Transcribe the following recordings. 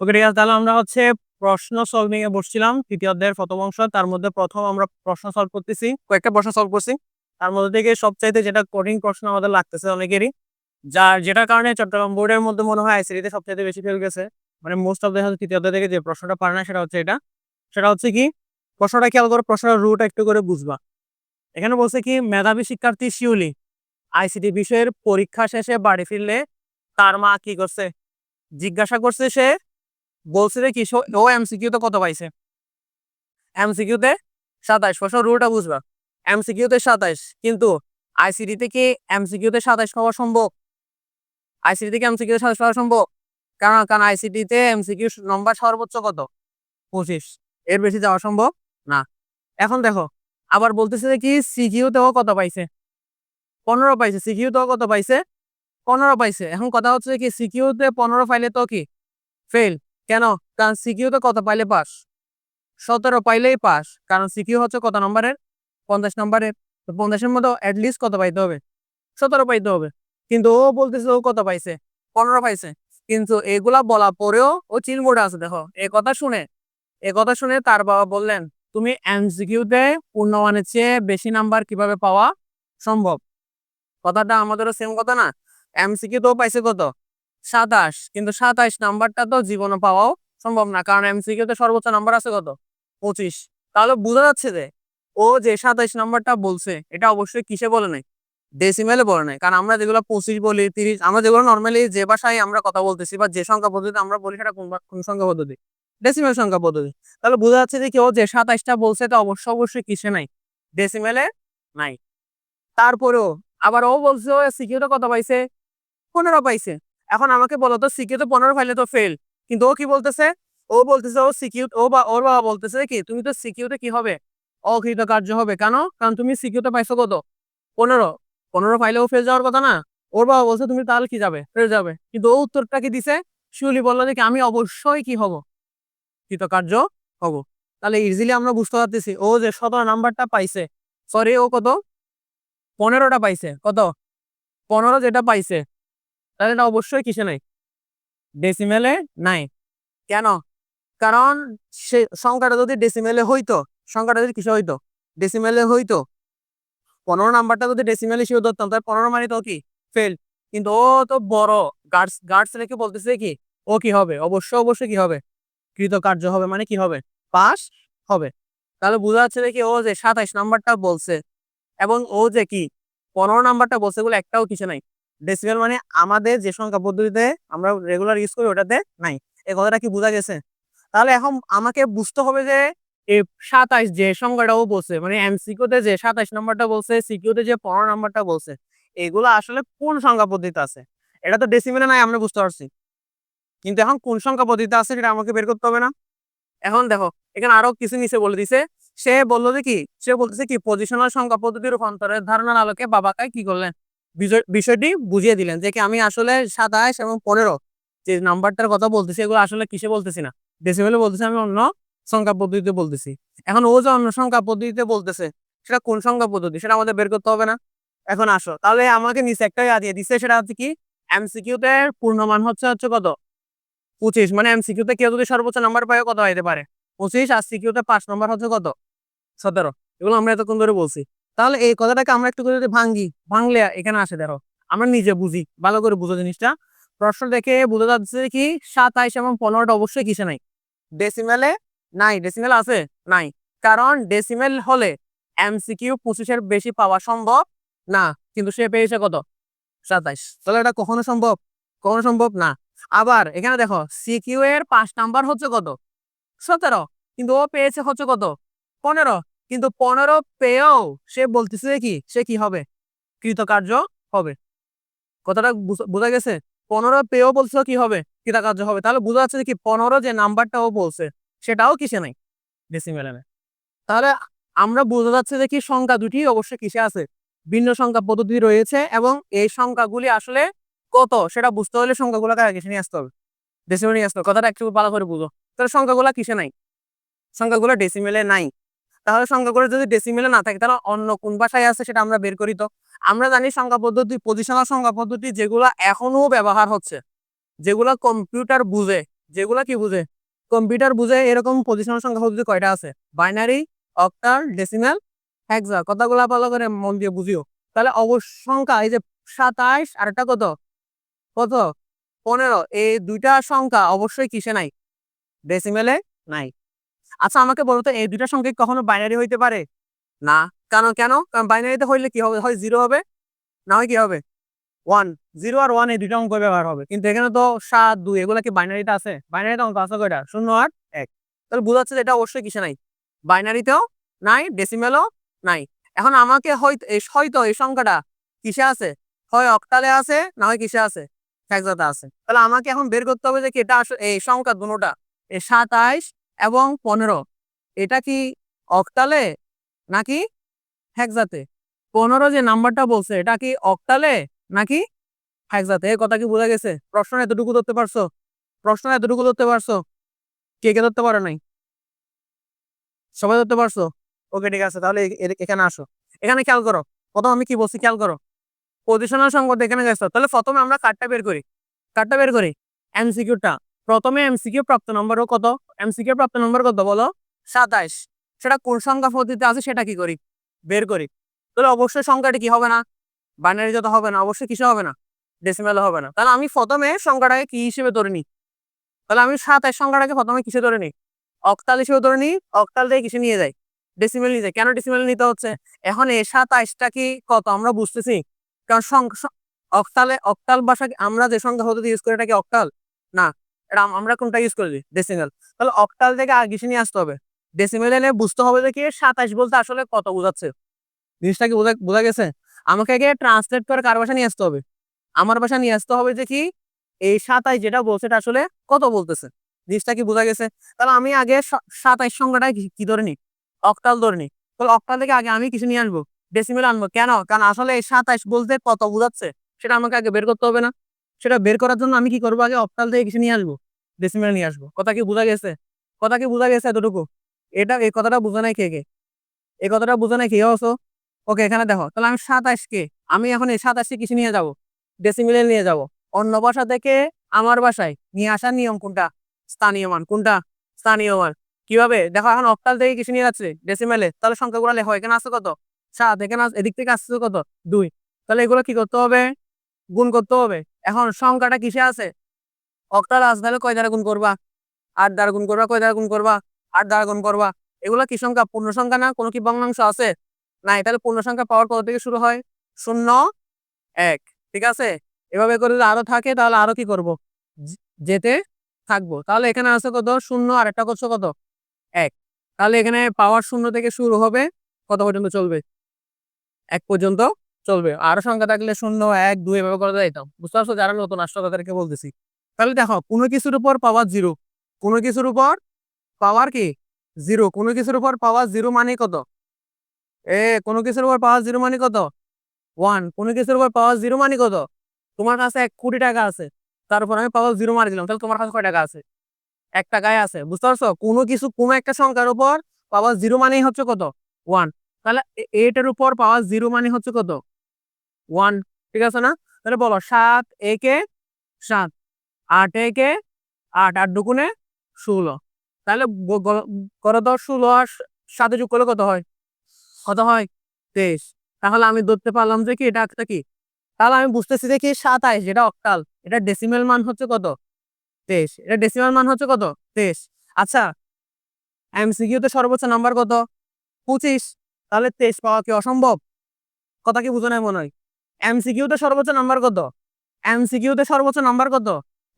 ওকে তাহলে আমরা হচ্ছে প্রশ্ন সলভিং এ বসছিলাম, তৃতীয় অধ্যায়ের প্রথম তার মধ্যে প্রথম আমরা প্রশ্ন সলভ করতেছি, কয়েকটা প্রশ্ন সলভ করছি। তার মধ্যে থেকে সবচাইতে যেটা কঠিন প্রশ্ন আমাদের লাগতেছে অনেকেরই, যার যেটার কারণে চট্টগ্রাম বোর্ডের মধ্যে মনে হয় আইসিডিতে সবচাইতে বেশি ফেল গেছে মানে মোস্ট অফ দ্য তৃতীয় অধ্যায় থেকে যে প্রশ্নটা পারে না, সেটা হচ্ছে এটা। সেটা হচ্ছে কি, প্রশ্নটা খেয়াল করো প্রশ্নটার রুট একটু করে বুঝবা। এখানে বলছে কি, মেধাবী শিক্ষার্থী শিউলি আইসিটি বিষয়ের পরীক্ষা শেষে বাড়ি ফিরলে তার মা কি করছে? জিজ্ঞাসা করছে সে বলছে যে কি ও এমসিকিউ তে কত পাইছে? এমসিকিউ তে সাতাইশ, প্রশ্ন রুলটা বুঝবা। এমসিকিউ তে সাতাইশ, কিন্তু আইসিডি থেকে এমসিকিউ তে সাতাইশ পাওয়া সম্ভব? আইসিডি থেকে এমসিকিউ তে সাতাইশ পাওয়া সম্ভব? কারণ কারণ আইসিডি তে এমসিকিউ নম্বর সর্বোচ্চ কত? পঁচিশ। এর বেশি যাওয়া সম্ভব না। এখন দেখো, আবার বলতেছে যে কি সিকিউ তেও কত পাইছে? পনেরো পাইছে। সিকিউ তেও কত পাইছে? পনেরো পাইছে। এখন কথা হচ্ছে কি সিকিউ তে পনেরো পাইলে তো কি? ফেল কেন? কারণ সিকিউ তে কত পাইলে পাস? সতেরো পাইলেই পাস। কারণ সিকিউ হচ্ছে কত নম্বরের? পঞ্চাশ নম্বরের। তো পঞ্চাশের মধ্যে অ্যাটলিস্ট কত পাইতে হবে? সতেরো পাইতে হবে। কিন্তু ও বলতেছে ও কত পাইছে? পনেরো পাইছে। কিন্তু এগুলা বলা পরেও ও চিলমোড়ে আছে, দেখো। এ কথা শুনে, এ কথা শুনে তার বাবা বললেন, তুমি এমসিকিউতে পূর্ণমানের চেয়ে বেশি নাম্বার কীভাবে পাওয়া সম্ভব? কথাটা আমাদেরও সেম কথা না? এমসিকিউ তো পাইছে কত? সাতাশ। কিন্তু সাতাইশ নাম্বারটা তো জীবনে পাওয়াও সম্ভব না। কারণ এমসিকিউ সর্বোচ্চ নাম্বার আছে কত? পঁচিশ। তাহলে বোঝা যাচ্ছে যে, ও যে সাতাইশ নাম্বারটা বলছে, এটা অবশ্যই কিসে বলে নাই? ডেসিমেলে বলে নাই। কারণ আমরা যেগুলো পঁচিশ বলি, তিরিশ, আমরা যেগুলো নর্মালি যে ভাষায় আমরা কথা বলতেছি বা যে সংখ্যা পদ্ধতি আমরা বলি, সেটা কোন কোন সংখ্যা পদ্ধতি? ডেসিমেল সংখ্যা পদ্ধতি। তাহলে বোঝা যাচ্ছে যে কেউ যে সাতাইশটা বলছে তা অবশ্যই অবশ্যই কিসে নাই? ডেসিমেলে নাই। তারপরেও আবার ও বলছে, ও সিকিউতে কত পাইছে? পনেরো পাইছে। এখন আমাকে বলো তো সিকিউতে পনেরো ফাইলে তো ফেল কিন্তু ও কি বলতেছে? ও বলতেছে ও সিকিউ ও বা, ওর বাবা বলতেছে কি, তুমি তো সিকিউতে কি হবে? অকৃত কার্য হবে। কেন? কারণ তুমি সিকিউতে পাইছো কত? পনেরো। পনেরো ফাইলে ও ফেল যাওয়ার কথা না? ওর বাবা বলছে, তুমি তাহলে কি যাবে? ফেল যাবে। কিন্তু ও উত্তরটা কি দিছে? শিউলি বলল যে আমি অবশ্যই কি হব? কৃতকার্য হব। তাহলে ইজিলি আমরা বুঝতে পারতেছি। ও যে সতেরো নাম্বারটা পাইছে। সরি ও কত? পনেরোটা পাইছে। কত? পনেরো যেটা পাইছে। তাহলে এটা অবশ্যই কিসে নাই? ডেসিমেলে নাই। কেন? কারণ সে সংখ্যাটা যদি ডেসিমেলে হইতো, সংখ্যাটা যদি কিসে হইতো? ডেসিমেলে হইতো। পনেরো নাম্বারটা যদি ডেসিমেলে হিসেবে ধরতাম, তাহলে পনেরো মানে তো কি? ফেল কিন্তু ও তো বড়। গার্ডস গার্ডস রেখে বলতেছে কি? ও কি হবে? অবশ্যই অবশ্যই কি হবে? কৃতকার্য হবে মানে কি হবে? পাস হবে। তাহলে বোঝা যাচ্ছে কি ও যে সাতাইশ নাম্বারটা বলছে, এবং ও যে কি? পনেরো নাম্বারটা বলছে এগুলো একটাও কিছু নাই? ডেসিমেল মানে আমাদের যে সংখ্যা পদ্ধতিতে আমরা রেগুলার ইউজ করি ওটাতে নাই। এই কথাটা কি বোঝা গেছে? তাহলে এখন আমাকে বুঝতে হবে যে সাতাইশ যে সংখ্যাটাও বলছে মানে এমসিকিউতে যে সাতাইশ নাম্বারটা বলছে সিকিউতে যে পনেরো নাম্বারটা বলছে, এগুলো আসলে কোন সংখ্যা পদ্ধতিতে আছে? এটা তো ডেসিমেলে নাই, আমরা বুঝতে পারছি। কিন্তু এখন কোন সংখ্যা পদ্ধতিতে আছে সেটা আমাকে বের করতে হবে না। এখন দেখো, এখানে আরও কিছু নিচে বলে দিছে। সে বলল যে কি, সে বলতেছে কি পজিশনাল সংখ্যা পদ্ধতি রূপান্তরের ধারণার আলোকে বাবাকে কি করলেন? বিষয়টি বুঝিয়ে দিলেন যে কি আমি আসলে সাতাইশ এবং পনেরো যে নাম্বারটার কথা বলতেছি, এগুলো আসলে কিসে বলতেছি না। ডেসিমেলে বলতেছি, আমি অন্য সংখ্যা পদ্ধতিতে বলতেছি। এখন ও যে অন্য সংখ্যা পদ্ধতিতে বলতেছে, সেটা কোন সংখ্যা পদ্ধতি? সেটা আমাদের বের করতে হবে না। এখন আসো, তাহলে আমাকে নিচে একটা দিয়ে দিচ্ছে, সেটা হচ্ছে কি এমসিকিউতে পূর্ণমান হচ্ছে হচ্ছে কত? পঁচিশ। মানে এমসিকিউতে কেউ যদি সর্বোচ্চ নাম্বার পায়, কত হইতে পারে? পঁচিশ। আর সিকিউতে পাঁচ নাম্বার হচ্ছে কত? সতেরো। এগুলো আমরা এতক্ষণ ধরে বলছি। তাহলে এই কথাটাকে আমরা একটু করে যদি ভাঙ্গি, ভাঙলে এখানে আসে দেখো, আমরা নিজে বুঝি, ভালো করে বুঝো জিনিসটা। প্রশ্ন দেখে বোঝা যাচ্ছে কি সাতাইশ এবং পনেরোটা অবশ্যই কিসে নাই? ডেসিমেলে নাই ডেসিমেল আছে? নাই। কারণ ডেসিমেল হলে এমসিকিউ পঁচিশের বেশি পাওয়া সম্ভব না। কিন্তু সে পেয়েছে কত? সাতাইশ। তাহলে এটা কখনো সম্ভব? কখনো সম্ভব না। আবার এখানে দেখো সিকিউ এর পাঁচ নাম্বার হচ্ছে কত? সতেরো। কিন্তু ও পেয়েছে হচ্ছে কত? পনেরো। কিন্তু পনেরো পেয়েও সে বলতেছে কি, সে কি হবে? কৃতকার্য হবে। কথাটা বোঝা গেছে? পনেরো পেয়েও বলছে কি হবে? কৃতকার্য হবে। তাহলে বোঝা যাচ্ছে কি পনেরো যে নাম্বারটা ও বলছে, সেটাও কিসে নাই? ডেসিমেলে নাই তাহলে আমরা বোঝা যাচ্ছে যে কি সংখ্যা দুটি অবশ্যই কিসে আছে? ভিন্ন সংখ্যা পদ্ধতি রয়েছে এবং এই সংখ্যাগুলি আসলে কত? সেটা বুঝতে হলে সংখ্যাগুলোকে কিসে নিয়ে আসতে হবে? ডেসিমেলে নিয়ে আসতে হবে। কথাটা একটু ভালো করে বুঝো। তাহলে সংখ্যাগুলো কিসে নাই? সংখ্যাগুলো ডেসিমেলে নাই। তাহলে সংখ্যাগুলো যদি ডেসিমেলে না থাকে, তাহলে অন্য কোন ভাষায় আছে সেটা আমরা বের করি তো। আমরা জানি সংখ্যা পদ্ধতি পজিশনাল সংখ্যা পদ্ধতি যেগুলো এখনও ব্যবহার হচ্ছে, যেগুলো কম্পিউটার বুঝে। যেগুলা কি বুঝে? কম্পিউটার বুঝে এরকম পজিশনাল সংখ্যা পদ্ধতি কয়টা আছে? বাইনারি অক্টাল ডেসিমাল হেক্সা কথাগুলো ভালো করে মন দিয়ে বুঝিও। তাহলে সংখ্যা, এই যে সাতাইশ আর একটা কত? কত? পনেরো। এই দুইটা সংখ্যা অবশ্যই কিসে নাই? ডেসিমেলে নাই। আচ্ছা আমাকে বলো তো, এই দুইটা সংখ্যা কখনো বাইনারি হইতে পারে? না। কেন কেন? কারণ বাইনারিতে হইলে কি হবে? হয় জিরো হবে? না হয় কি হবে? ওয়ান জিরো আর ওয়ান এই দুইটা অঙ্ক ব্যবহার হবে। কিন্তু এখানে তো সাত, দুই, এগুলা কি বাইনারিতে আছে? বাইনারিতে অঙ্ক আছে কয়টা? শূন্য আট এক। তাহলে বোঝাচ্ছে যে এটা অবশ্যই কিসে নাই? বাইনারিতেও নাই ডেসিমেলও নাই। এখন আমাকে হয়তো হয়তো এই সংখ্যাটা কিসে আছে? হয় অক্টালে আছে, না হয় কিসে আছে? হেক্সাতে আছে। তাহলে আমাকে এখন বের করতে হবে যে কি এটা আসলে, এই সংখ্যা দুটোটা এই সাতাইশ এবং পনেরো। এটা কি অক্টালে নাকি হেক্সাতে? পনেরো যে নাম্বারটা বলছে, এটা কি অক্টালে নাকি হেক্সাতে? এই কথা কি বোঝা গেছে? প্রশ্ন এতটুকু ধরতে পারছ? প্রশ্ন এতটুকু ধরতে পারছ? কে কে ধরতে পারো নাই? সবাই ধরতে পারছ? ওকে, ঠিক আছে, তাহলে এখানে আসো। এখানে খেয়াল করো। প্রথম আমি কি বলছি, খেয়াল করো। পজিশনাল সংকট এখানে গেছো তাহলে প্রথমে আমরা কার্ডটা বের করি। কার্ডটা বের করি। এমসিকিউটা প্রথমে এমসিকিউ প্রাপ্ত নম্বর কত? এমসিকিউ প্রাপ্ত নম্বর কত বলো? সাতাইশ। সেটা কোন সংখ্যা পদ্ধতিতে আছে সেটা কি করি? বের করি। তাহলে অবশ্যই সংখ্যাটা কি হবে না? বাইনারি যত হবে না, অবশ্যই কিসে হবে না। ডেসিমেল হবে না। তাহলে আমি প্রথমে সংখ্যাটাকে কি হিসেবে ধরে নিই? তাহলে আমি সাতাইশ সংখ্যাটাকে প্রথমে কিসে ধরে নিই? অক্টাল হিসেবে ধরে নিই। অক্টাল দিয়ে কিসে নিয়ে যাই? ডেসিমেল নিয়ে যাই। কেন ডেসিমেল নিতে হচ্ছে? এখন এই সাতাইশটা কি কত? আমরা বুঝতেছি। কারণ সংখ্যা সং- অক্টালে অক্টাল ভাষা আমরা যে সংখ্যা পদ্ধতি ইউজ করি এটা কি অক্টাল না। এটা আমরা কোনটা ইউজ করি ডেসিমেল তাহলে অক্টাল থেকে আগে কিসে নিয়ে আসতে হবে। ডেসিমেল এনে বুঝতে হবে যে কি? সাতাইশ বলতে আসলে কত বোঝাচ্ছে? জিনিসটা কি বোঝা গেছে? আমাকে আগে ট্রান্সলেট করে কার ভাষা নিয়ে আসতে হবে? আমার ভাষা নিয়ে আসতে হবে যে কি? এই সাতাইশ যেটা বলছে এটা আসলে কত বলতেছে? জিনিসটা কি বোঝা গেছে? তাহলে আমি আগে স- সাতাইশ সংখ্যাটা কি- ধরে নিই? অক্টাল ধরে নিই। তাহলে অক্টাল থেকে আগে আমি কিছু নিয়ে আসব? ডেসিমেল আনব। কেন? কারণ আসলে এই সাতাইশ বলতে কত বোঝাচ্ছে? সেটা আমাকে আগে বের করতে হবে না। সেটা বের করার জন্য আমি কি করব? আগে অক্টাল থেকে কিছু নিয়ে আসব ডেসিমেল নিয়ে আসব। কথা কি বোঝা গেছে? কথা কি বোঝা গেছে এতটুকু? এটা, এই কথাটা বোঝা নাই কে কে? এই কথাটা বোঝা নাই কে? অবশ্য। ওকে, এখানে দেখো। তাহলে আমি সাতাশকে আমি এখন এই সাতাশকে কিছু নিয়ে যাব? ডেসিমিলে নিয়ে যাব। অন্য ভাষা থেকে আমার বাসায় নিয়ে আসার নিয়ম কোনটা? স্থানীয় মান। কোনটা? স্থানীয় মান। কীভাবে? দেখো এখন অক্টাল থেকে কিছু নিয়ে যাচ্ছে ডেসিমেলে তাহলে সংখ্যাগুলো লেখো। এখানে আসছে কত? সাত। এখানে এদিক থেকে আসছে কত? দুই। তাহলে এগুলো কি করতে হবে? গুণ করতে হবে। এখন সংখ্যাটা কিসে আছে? অক্টাল আছে, তাহলে কয় দ্বারা গুণ করবা? আট দ্বারা গুণ করবা, কয় দ্বারা গুণ করবা? আট দ্বারা গুণ করবা। এগুলো কি সংখ্যা? পূর্ণ সংখ্যা না? কোনো কি ভগ্নাংশ আছে? নাই, তাহলে পূর্ণ সংখ্যা পাওয়ার কত থেকে শুরু হয়? শূন্য, এক, ঠিক আছে? এভাবে করে যদি আরও থাকে, তাহলে আরও কি করব? যেতে থাকব। তাহলে এখানে আছে কত? শূন্য, আর একটা করছ কত? এক। তাহলে এখানে পাওয়ার শূন্য থেকে শুরু হবে, কত পর্যন্ত চলবে? এক পর্যন্ত চলবে। আরও সংখ্যা থাকলে শূন্য, এক, দুই এভাবে করে যাইতাম বুঝতে পারছ? যারা নতুন, আসছো তাদেরকে বলতেছি। তাহলে দেখো, কোনো কিছুর উপর পাওয়ার জিরো কোনো কিছুর উপর পাওয়ার কি? জিরো কোনো কিছুর উপর পাওয়ার জিরো মানে কত? এ, কোনো কিছুর উপর পাওয়ার জিরো মানে কত? ওয়ান কোনো কিছুর উপর পাওয়ার জিরো মানে কত? তোমার কাছে এক কোটি টাকা আছে। তারপর আমি পাওয়ার জিরো মারি দিলাম। তাহলে তোমার কাছে কয় টাকা আছে? এক টাকায় আছে। বুঝতে পারছ? কোনো কিছু কোনো একটা সংখ্যার উপর পাওয়ার জিরো মানেই হচ্ছে কত? ওয়ান তাহলে এটার উপর পাওয়ার জিরো মানে হচ্ছে কত? ওয়ান, ঠিক আছে না? তাহলে বলো, সাত একে সাত, আট একে আট আট দুগুণে ষোলো। তাহলে কত দশ ষোলো আর সাথে যোগ করলে কত হয়? কত হয়? তেইশ। তাহলে আমি ধরতে পারলাম যে কি, এটা একটা কি? তাহলে আমি বুঝতেছি যে কি সাত সাতাইশ, যেটা অক্টাল, এটা ডেসিমেল মান হচ্ছে কত? তেইশ। এটা ডেসিমেল মান হচ্ছে কত? তেইশ। আচ্ছা এমসিকিউ তে সর্বোচ্চ নাম্বার কত? পঁচিশ। তাহলে তেইশ পাওয়া কি অসম্ভব? কথা কি বুঝো নাই মনে হয়? এমসিকিউ তে সর্বোচ্চ নাম্বার কত? এমসিকিউ তে সর্বোচ্চ নাম্বার কত?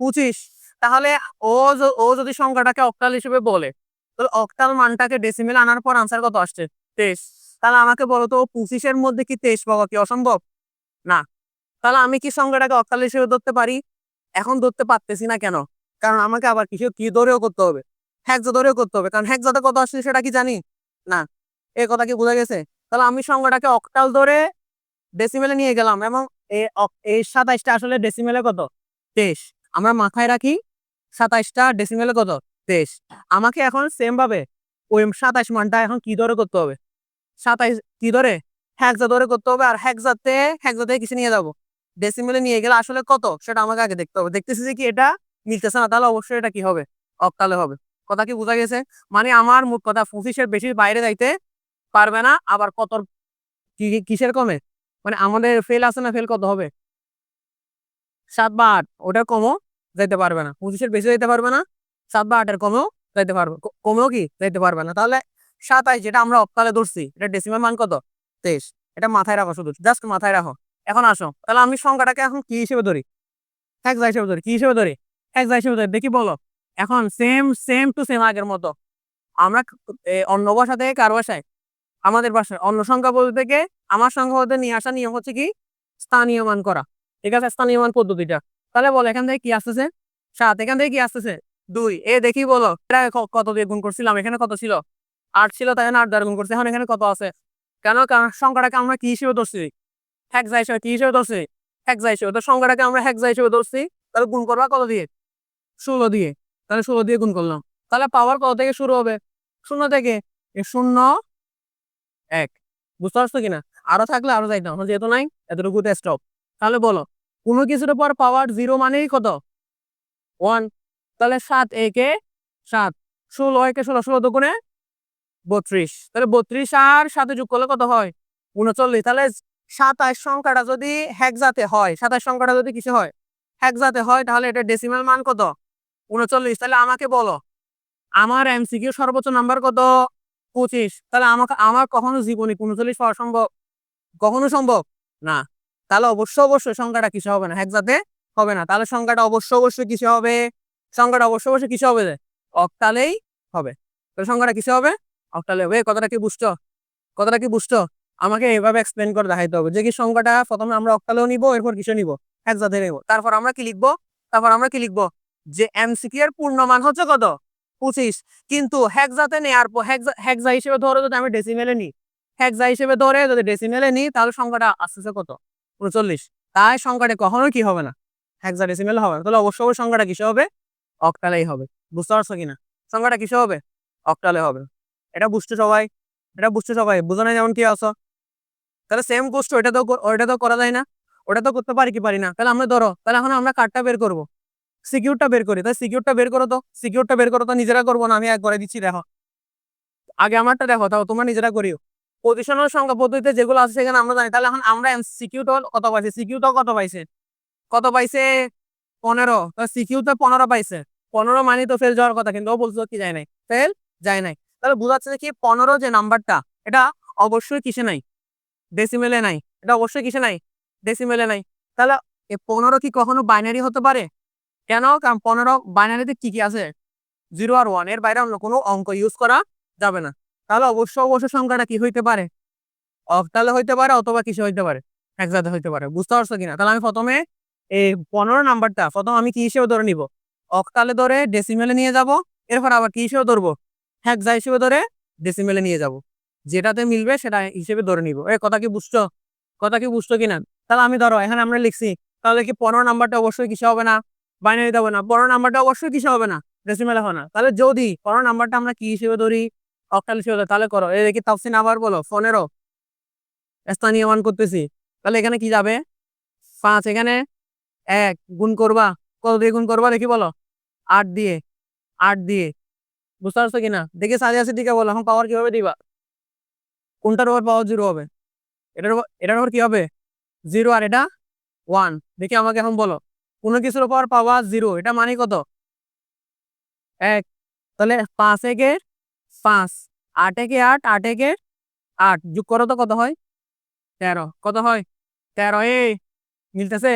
পঁচিশ। তাহলে ও ও যদি সংখ্যাটাকে অক্টাল হিসেবে বলে, তাহলে অক্টাল মানটাকে ডেসিমেল আনার পর আনসার কত আসছে? তেইশ। তাহলে আমাকে বলো তো পঁচিশের মধ্যে কি তেইশ পাওয়া কি অসম্ভব? না। তাহলে আমি কি সংখ্যাটাকে অক্টাল হিসেবে ধরতে পারি? এখন ধরতে পারতেছি না কেন? কারণ আমাকে আবার কিছু কি ধরেও করতে হবে? হ্যাকজা ধরেও করতে হবে। কারণ হ্যাকজাতে কত আসছে সেটা কি জানি? না। এই কথা কি বোঝা গেছে? তাহলে আমি সংখ্যাটাকে অক্টাল ধরে ডেসিমেলে নিয়ে গেলাম এবং এই সাতাইশটা আসলে ডেসিমেলে কত? তেইশ। আমরা মাথায় রাখি সাতাইশটা ডেসিমেলে কত? তেইশ। আমাকে এখন সেম ভাবে ওই সাতাইশ মানটা এখন কি ধরে করতে হবে? সাতাইশ কি ধরে হ্যাকজা ধরে করতে হবে আর হ্যাকজাতে হ্যাকজাতে কিছু নিয়ে যাব? ডেসিমেলে নিয়ে গেলে আসলে কত? সেটা আমাকে আগে দেখতে হবে। দেখতেছি যে কি এটা মিলতেছে না, তাহলে অবশ্যই এটা কি হবে? অক্টালে হবে। কথা কি বোঝা গেছে? মানে আমার মোট কথা পঁচিশের বেশি বাইরে যাইতে পারবে না, আবার কত কিসের কমে? মানে আমাদের ফেল আছে না ফেল কত হবে? সাত বা আট ওটা কমও যাইতে পারবে না। পঁচিশের বেশি যাইতে পারবে না সাত বা আটের কমেও যাইতে পারবে। কমেও কি? যাইতে পারবে না। তাহলে সাতাইশ যেটা আমরা অক্টালে ধরছি, এটা ডেসিমাল মান কত? তেইশ। এটা মাথায় রাখো শুধু জাস্ট মাথায় রাখো। এখন আসো, তাহলে আমি সংখ্যাটাকে এখন কি হিসেবে ধরি? হেক্সা হিসেবে ধরি, কি হিসেবে ধরি? হেক্সা হিসেবে ধরি, দেখি বলো। এখন সেম সেম টু সেম আগের মতো। আমরা অন্য ভাষা থেকে কার ভাষায় আমাদের ভাষায় অন্য সংখ্যা বলতে থেকে আমার সংখ্যা বলতে নিয়ে আসা নিয়ম হচ্ছে কি? স্থানীয় মান করা। ঠিক আছে? স্থানীয় মান পদ্ধতিটা। তাহলে বলো, এখান থেকে কি আসতেছে? সাত। এখান থেকে কি আসতেছে? দুই। এ দেখি বলো, এটা কত দিয়ে গুণ করছিলাম? এখানে কত ছিল? আট ছিল, তাই আট দ্বারা গুণ করছি। এখন এখানে কত আছে? কেন? সংখ্যাটাকে আমরা কি হিসেবে ধরছি? হেক্সা হিসেবে কি হিসেবে ধরছি? হেক্সা হিসেবে। তো সংখ্যাটাকে আমরা হেক্সা হিসেবে ধরছি, তাহলে গুণ করবা কত দিয়ে? ষোলো দিয়ে। তাহলে ষোলো দিয়ে গুণ করলাম। তাহলে পাওয়ার কত থেকে শুরু হবে? শূন্য থেকে। শূন্য এক। বুঝতে পারছ কিনা? আরও থাকলে আরও যাইতাম। যেহেতু নাই এতটুকুতে স্টপ তাহলে বলো, কোনো কিছুর উপর পাওয়ার জিরো মানেই কত? ওয়ান তাহলে সাত একে সাত। ষোলো একে ষোলো। ষোলো দুগুণে বত্রিশ। তাহলে বত্রিশ আর সাথে যোগ করলে কত হয়? উনচল্লিশ। তাহলে সাতাশ সংখ্যাটা যদি হেক্সাতে হয়, সাতাশ সংখ্যাটা যদি কিসে হয়? হেক্সাতে হয়, তাহলে এটা ডেসিমাল মান কত? উনচল্লিশ। তাহলে আমাকে বলো, আমার এমসিকিউ সর্বোচ্চ নাম্বার কত? পঁচিশ। তাহলে আমাকে, আমার কখনো জীবনে উনচল্লিশ পাওয়া সম্ভব? কখনো সম্ভব? না। তাহলে অবশ্যই অবশ্যই সংখ্যাটা কিসে হবে না। হেক্সাতে হবে না। তাহলে সংখ্যাটা অবশ্যই অবশ্যই কিসে হবে? সংখ্যাটা অবশ্যই অবশ্যই কিসে হবে অক্টালেই হবে। তাহলে সংখ্যাটা কিসে হবে? অক্টালে হবে। কথাটা কি বুঝছ? কথাটা কি বুঝছ? আমাকে এভাবে এক্সপ্লেন করে দেখাইতে হবে যে কি সংখ্যাটা প্রথমে আমরা অক্টালেও নিব, এরপর কিসে নিব? হেক্সাতে নিব। তারপর আমরা কি লিখব? তারপর আমরা কি লিখব? যে এমসিকিউ এর পূর্ণমান হচ্ছে কত? পঁচিশ কিন্তু নেওয়ার পর হেক্সা হেক্সা হিসেবে ধরে যদি আমি ডেসিমেলে নিই হেক্সা হিসেবে ধরে যদি ডেসিমেলে নিই তাহলে সংখ্যাটা আসতেছে কত? উনচল্লিশ। তাই সংখ্যাটা কখনো কি হবে না? হেক্সা ডেসিমেল হবে। না তাহলে অবশ্যই সংখ্যাটা কিসে হবে? অক্টালেই হবে। বুঝতে পারছ কিনা? সংখ্যাটা কিসে হবে? অক্টালে হবে। এটা বুঝছ সবাই? এটা বুঝছ সবাই? বুঝো না যেমন কি আছো? তাহলে সেম কোর্স ওইটা তো ওইটা তো করা যায় না। ওটা তো করতে পারি কি পারি না? তাহলে আমরা ধরো, তাহলে এখন আমরা কার্ডটা বের করব। সিকিউরটা বের করি। তাহলে সিকিউরটা বের করো তো। সিকিউরটা বের করো তো, নিজেরা করব না, আমি এক করে দিচ্ছি, দেখো। আগে আমারটা দেখো, তাও তোমরা নিজেরা করিও। পজিশনাল সংখ্যা পদ্ধতিতে যেগুলো আছে সেখানে আমরা জানি। তাহলে এখন আমরা সিকিউটা কত পাইছে? সিকিউটাও কত পাইছে? কত পাইছে? পনেরো। সিকিউতে পনেরো পাইছে। পনেরো মানে তো ফেল যাওয়ার কথা, কিন্তু ও বলছো কি যায় নাই। ফেল যায় নাই। তাহলে বোঝাচ্ছে কি পনেরো যে নাম্বারটা, এটা অবশ্যই কিসে নাই? ডেসিমেলে নাই। এটা অবশ্যই কিসে নাই? ডেসিমেলে নাই। তাহলে এ পনেরো কি কখনো বাইনারি হতে পারে? কেন? কারণ পনেরো বাইনারিতে কি কি আছে? জিরো আর ওয়ানের বাইরে অন্য কোনো অঙ্ক ইউজ করা যাবে না। তাহলে অবশ্যই অবশ্যই সংখ্যাটা কি হইতে পারে? অক্টালে হইতে পারে অথবা কিসে হইতে পারে? একসাথে হইতে পারে। বুঝতে পারছ কিনা? তাহলে আমি প্রথমে এই পনেরো নাম্বারটা প্রথম আমি কি হিসেবে ধরে নিব? অক্টালে ধরে ডেসিমেলে নিয়ে যাব, এরপর আবার কি হিসেবে ধরবো? হ্যাকজা হিসেবে ধরে ডেসিমেলে নিয়ে যাব। যেটাতে মিলবে সেটা হিসেবে ধরে নিব। এ, কথা কি বুঝছ? কথা কি বুঝছ কিনা? তাহলে আমি ধরো, এখানে আমরা লিখছি, তাহলে কি পনেরো নাম্বারটা অবশ্যই কিসে হবে না? বাইনারি দেবো না পনেরো নাম্বারটা অবশ্যই কিসে হবে না? ডেসিমেলে হবে না। তাহলে যদি পনেরো নাম্বারটা আমরা কি হিসেবে ধরি? অক্টাল হিসেবে তাহলে করো, এই দেখি তাফসিন আবার বলো, পনেরো। স্থানীয় মান করতেছি। তাহলে এখানে কি যাবে? পাঁচ, এখানে এক, গুণ করবা, কত দিয়ে গুণ করবা দেখি বলো? আট দিয়ে আট দিয়ে। বুঝতে পারছ কিনা? দেখি সাজে আছে দিকে বলো, এখন পাওয়ার কীভাবে দিবা? কোনটার ওপর পাওয়ার জিরো হবে? এটার এটার ওপর কি হবে? জিরো আর এটা ওয়ান দেখি আমাকে এখন বলো। কোনো কিছুর উপর পাওয়ার জিরো এটা মানে কত? এক। তাহলে পাঁচ একে পাঁচ, আট একে আট আট একে আট, যোগ করো তো কত হয়? তেরো। কত হয়? তেরো এ। মিলতেছে?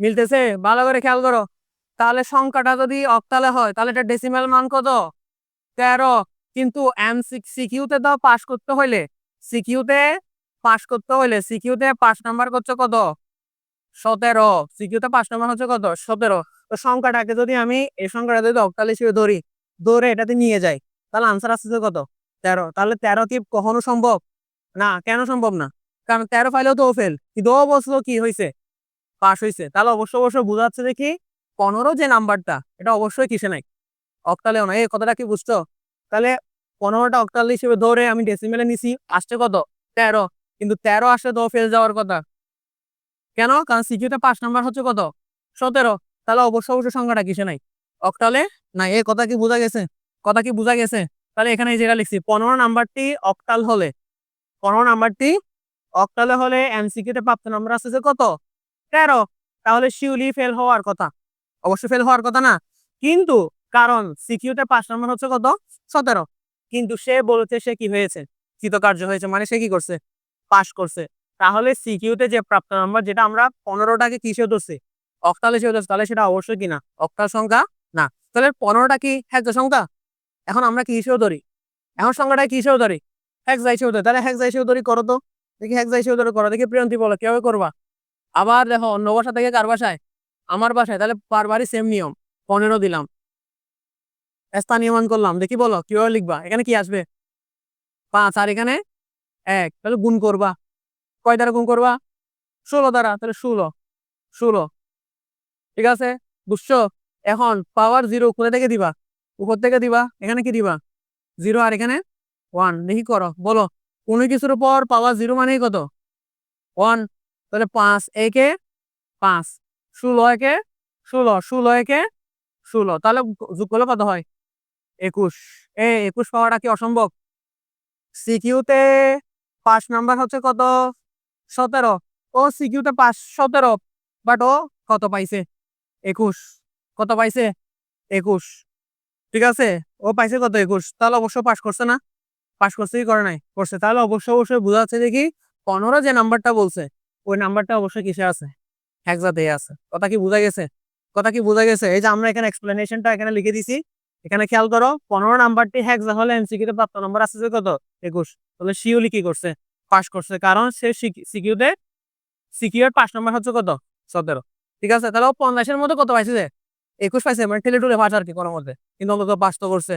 মিলতেছে। ভালো করে খেয়াল করো। তাহলে সংখ্যাটা যদি অক্টালে হয়, তাহলে এটা ডেসিমাল মান কত? তেরো। কিন্তু এম সিকিউতে তো পাস করতে হইলে সিকিউতে পাস করতে হইলে সিকিউতে পাঁচ নাম্বার করছে কত? সতেরো। সিকিউতে পাঁচ নাম্বার হচ্ছে কত? সতেরো। তো সংখ্যাটাকে যদি আমি এই সংখ্যাটা যদি অক্টাল হিসেবে ধরি, ধরে এটাতে নিয়ে যাই, তাহলে আনসার আসছে কত? তেরো। তাহলে তেরো কি কখনো সম্ভব? না, কেন সম্ভব না? কারণ তেরো ফাইলেও তো ফেল কিন্তু বছর কি হয়েছে পাস হয়েছে তাহলে অবশ্যই অবশ্যই বোঝাচ্ছে দেখি পনেরো যে নাম্বারটা, এটা অবশ্যই কিসে নাই? অক্টালেও না। এই কথাটা কি বুঝছ? তাহলে পনেরোটা অক্টাল হিসেবে ধরে আমি ডেসিমেলে নিছি, আসছে কত? তেরো। কিন্তু তেরো আসলে তো ফেল যাওয়ার কথা। কেন? কারণ সিকিউতে পাঁচ নাম্বার হচ্ছে কত? সতেরো। তাহলে অবশ্য অবশ্যই সংখ্যাটা কিসে নাই? অক্টালে না এ কথা কি বোঝা গেছে? কথা কি বোঝা গেছে? তাহলে এখানে যেটা লিখছি, পনেরো নাম্বারটি অক্টাল হলে। পনেরো নাম্বারটি অক্টালে হলে এমসিকিউতে প্রাপ্ত নাম্বার আসতেছে কত? তেরো। তাহলে শিউলি ফেল হওয়ার কথা। অবশ্যই ফেল হওয়ার কথা না। কিন্তু কারণ সিকিউতে পাঁচ নাম্বার হচ্ছে কত? সতেরো। কিন্তু সে বলেছে সে কি হয়েছে? কৃতকার্য হয়েছে। মানে সে কি করছে? পাশ করছে। তাহলে সিকিউতে যে প্রাপ্ত নাম্বার যেটা আমরা পনেরোটাকে কিসে ধরছি? অক্টালে হিসেবে ধরছি, তাহলে সেটা অবশ্যই কি না? অক্টাল সংখ্যা না। তাহলে পনেরোটা কি? হ্যাক্সা সংখ্যা? এখন আমরা কি হিসেবে ধরি? এখন সংখ্যাটা কি হিসেবে ধরি? হ্যাক্সা হিসেবে ধরি তাহলে হ্যাক্সা হিসেবে ধরি করো তো। দেখি হ্যাক্সা হিসেবে ধরে করো। দেখি প্রিয়ন্তি বলো, কীভাবে করবা? আবার দেখো, অন্য বাসা থেকে কার বাসায় আমার বাসায় তাহলে বারবারই সেম নিয়ম। পনেরো দিলাম। স্থানীয়মান করলাম। দেখি বলো, কীভাবে লিখবা? এখানে কি আসবে? পাঁচ। আর এখানে এক। তাহলে গুণ করবা। কয় দ্বারা গুণ করবা? ষোলো দ্বারা, তাহলে ষোলো ষোলো। ঠিক আছে? বুঝছ? এখন পাওয়ার জিরো কোথা থেকে দিবা? উপর থেকে দিবা। এখানে কি দিবা? জিরো আর এখানে ওয়ান দেখি করো, বলো। কোনো কিছুর উপর পাওয়ার জিরো মানেই কত? ওয়ান তাহলে পাঁচ একে পাঁচ, ষোলো একে ষোলো ষোলো একে ষোলো। তাহলে যোগ করলে কত হয়? একুশ। এ, একুশ পাওয়াটা কি অসম্ভব? সিকিউতে পাঁচ নাম্বার হচ্ছে কত? সতেরো। ও সিকিউতে পাঁচ, সতেরো। বাট ও কত পাইছে? একুশ। কত পাইছে? একুশ। ঠিক আছে? ও পাইছে কত একুশ? তাহলে অবশ্য পাস করছে না। পাস করছে কি করে নাই, করছে। তাহলে অবশ্য অবশ্যই বোঝা যাচ্ছে দেখি পনেরো যে নাম্বারটা বলছে, ওই নাম্বারটা অবশ্যই কিসে আছে? একজাতে আছে। কথা কি বোঝা গেছে? কথা কি বোঝা গেছে? এই যে আমরা এখানে এক্সপ্লেনেশনটা এখানে লিখে দিছি। এখানে খেয়াল করো, পনেরো নাম্বারটি হ্যাকজা হলে এমসিকিউতে প্রাপ্ত নম্বর আছে যে কত? একুশ। তাহলে শিওলি কি করছে? পাস করছে। কারণ সে সিকিউতে সিকিউর পাঁচ নম্বর হচ্ছে কত? সতেরো। ঠিক আছে? তাহলে পঞ্চাশের মধ্যে কত পাইছে যে? একুশ পাইছে মানে ঠেলে টুলে আর কি কোনো মধ্যে কিন্তু অন্তত পাস তো করছে।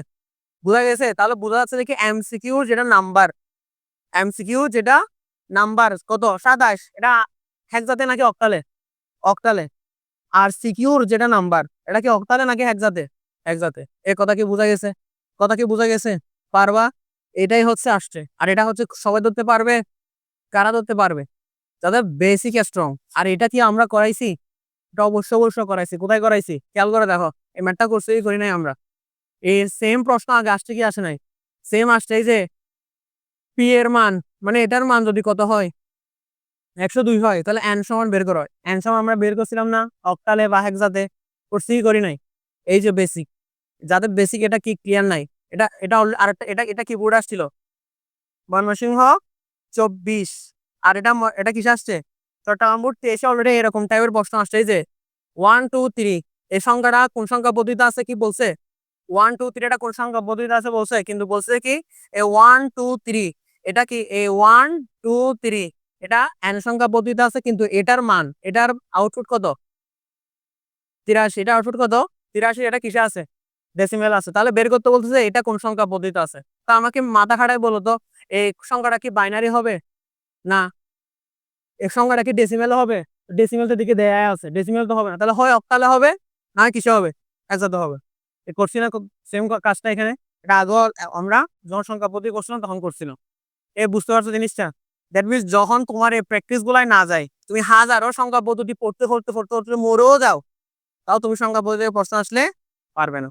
বোঝা গেছে? তাহলে বোঝা যাচ্ছে দেখি এমসিকিউর যেটা নাম্বার, এমসিকিউ যেটা নাম্বার কত? সাতাশ। এটা হ্যাকজাতে নাকি অক্টালে? অক্টালে। আর সিকিউর যেটা নাম্বার, এটা কি অক্টালে নাকি হ্যাকজাতে একজাতে এ কথা কি বোঝা গেছে? কথা কি বোঝা গেছে? পারবা? এটাই হচ্ছে আসছে। আর এটা হচ্ছে সবাই ধরতে পারবে, কারা ধরতে পারবে? যাদের বেসিক স্ট্রং আর এটা কি আমরা করাইছি? এটা অবশ্য অবশ্য করাইছি। কোথায় করাইছি? খেয়াল করে দেখো, এই ম্যাটটা করছি করি নাই আমরা। এই সেম প্রশ্ন আগে আসছে কি আসে নাই? সেম আসছে এই যে পি এর মান মানে এটার মান যদি কত হয়? একশো দুই হয়, তাহলে এন সমান বের করা। এন সমান আমরা বের করছিলাম না অক্টালে বা হেক্সাতে করছি, করি নাই। এই যে বেসিক যাদের বেসিক এটা কি ক্লিয়ার নাই? এটা এটা আর এটা এটা কি বোর্ড আসছিল। ময়মনসিংহ চব্বিশ। আর এটা এটা কিসে আসছে? চট্টগ্রাম বোর্ড এসে অলরেডি এরকম টাইপের প্রশ্ন আসছে যে ওয়ান টু থ্রি এই সংখ্যাটা কোন সংখ্যা পদ্ধতিতে আছে কি বলছে? ওয়ান টু থ্রি এটা কোন সংখ্যা পদ্ধতিতে আছে বলছে? কিন্তু বলছে কি এ ওয়ান টু থ্রি এটা কি এ ওয়ান টু থ্রি এটা এন সংখ্যা পদ্ধতিতে আছে কিন্তু এটার মান, এটার আউটপুট কত? তিরাশি, এটা আউটপুট কত? তিরাশি, এটা কিসে আছে ডেসিমেল আছে। তাহলে বের করতে বলতেছে এটা কোন সংখ্যা পদ্ধতি আছে। তা আমাকে মাথা খাটায় বলো তো, এই সংখ্যাটা কি বাইনারি হবে? না। এই সংখ্যাটা কি ডেসিমেল হবে? ডেসিমেল তো দিকে দেয়া আছে। ডেসিমেল তো হবে না। তাহলে হয় অক্টালে হবে না কিসে হবে? একসাথে হবে। এ করছি না সেম কাজটা এখানে। এটা আগেও আমরা জনসংখ্যা পদ্ধতি করছিলাম তখন করছিলাম। এ বুঝতে পারছ জিনিসটা? দ্যাট মিনস যখন তোমার এই প্র্যাকটিস গুলাই না যায়, তুমি হাজারো সংখ্যা পদ্ধতি পড়তে পড়তে পড়তে পড়তে মরেও যাও, তাও তুমি সংখ্যা পদ্ধতি প্রশ্ন আসলে পারবে না।